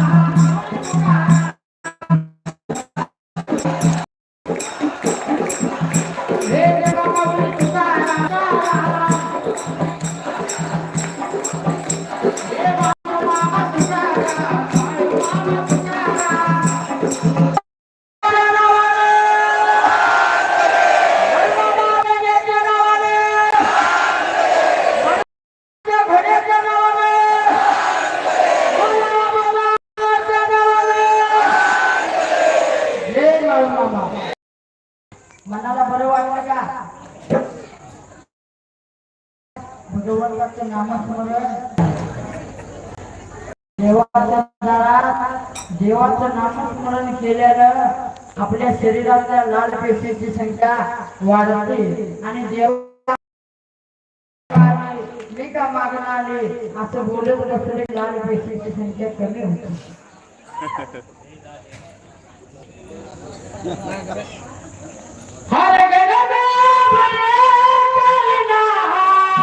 हे मनाला बरं वाटलं का? भगवंताचं नामस्मरण देवाच्या दारात देवाचं नामस्मरण केल्यानं आपल्या शरीरातल्या लाल पेशीची संख्या वाढते आणि देव मी का मागणं आले? असं बोलत बसले लाल पेशीची संख्या कमी होते.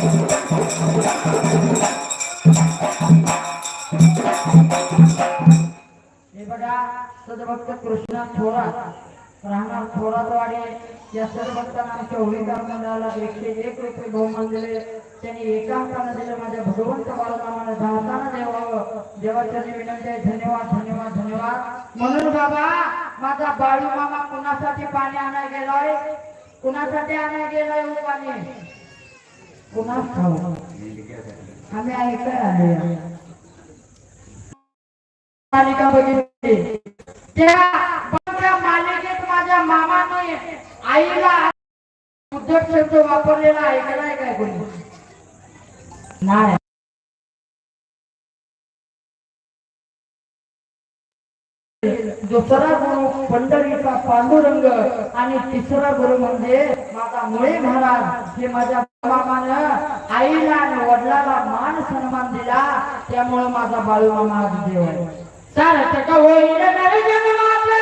हे बघा सदभक्त कृष्णा थोरात. राहणार या सदभक्तांना मंडळाला एकशे एक रुपये बहुमान दिले. त्यांनी दिले माझ्या भगवंत देवावं देवाच्या विनंती आहे. धन्यवाद धन्यवाद धन्यवाद. म्हणून बाबा माझा बाळू मामा कुणासाठी पाणी आणायला गेलाय? कुणासाठी आणायला गेलाय हो पाणी? कुणाच ठाऊक आम्ही ऐकाय आले मालिका बघितली त्या त्या मालिकेत माझ्या मामाने आईला उद्योग शब्द वापरलेला ऐकलाय काय कोणी नाही दुसरा गुरु पंढरीचा पांडुरंग आणि तिसरा गुरु म्हणजे सन्मान हे माझ्या मामानं आईला आणि वडिलाला मान सन्मान दिला त्यामुळे माझा बाळूमामा आज देव आहे चालत का होईल नर